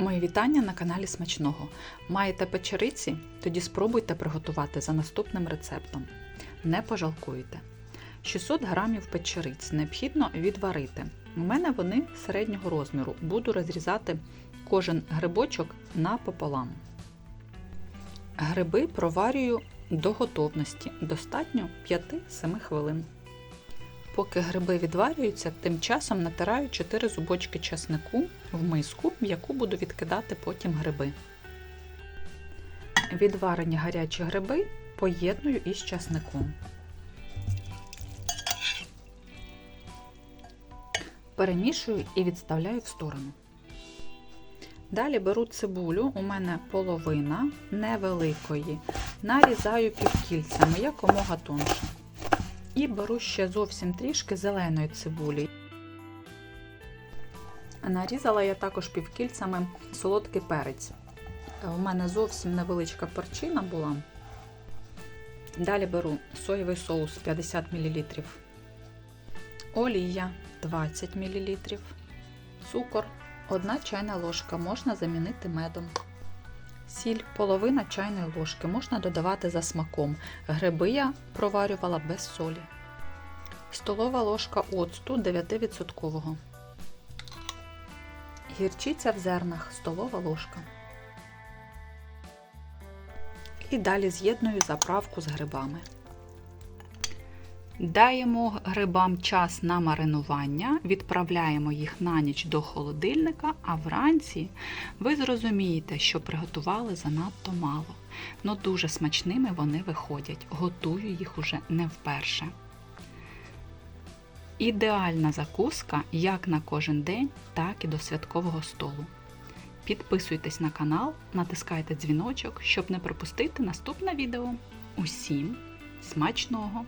Мої вітання на каналі Смачного. Маєте печериці? Тоді спробуйте приготувати за наступним рецептом. Не пожалкуйте. 600 грамів печериць необхідно відварити. У мене вони середнього розміру. Буду розрізати кожен грибочок напополам. Гриби проварюю до готовності. Достатньо 5-7 хвилин. Поки гриби відварюються, тим часом натираю 4 зубочки часнику в миску, в яку буду відкидати потім гриби. Відварені гарячі гриби поєдную із часником. Перемішую і відставляю в сторону. Далі беру цибулю, у мене половина невеликої, нарізаю півкільцями якомога тонше. І беру ще зовсім трішки зеленої цибулі. Нарізала я також півкільцями солодкий перець. У мене зовсім невеличка перчина була. Далі беру соєвий соус 50 мл, олія 20 мл, цукор 1 чайна ложка, можна замінити медом. Сіль половина чайної ложки можна додавати за смаком. Гриби я проварювала без солі. Столова ложка оцту 9%. Гірчиця в зернах столова ложка. І далі з'єдную заправку з грибами. Даємо грибам час на маринування, відправляємо їх на ніч до холодильника, а вранці ви зрозумієте, що приготували занадто мало. Но дуже смачними вони виходять. Готую їх уже не вперше. Ідеальна закуска як на кожен день, так і до святкового столу. Підписуйтесь на канал, натискайте дзвіночок, щоб не пропустити наступне відео. Усім смачного!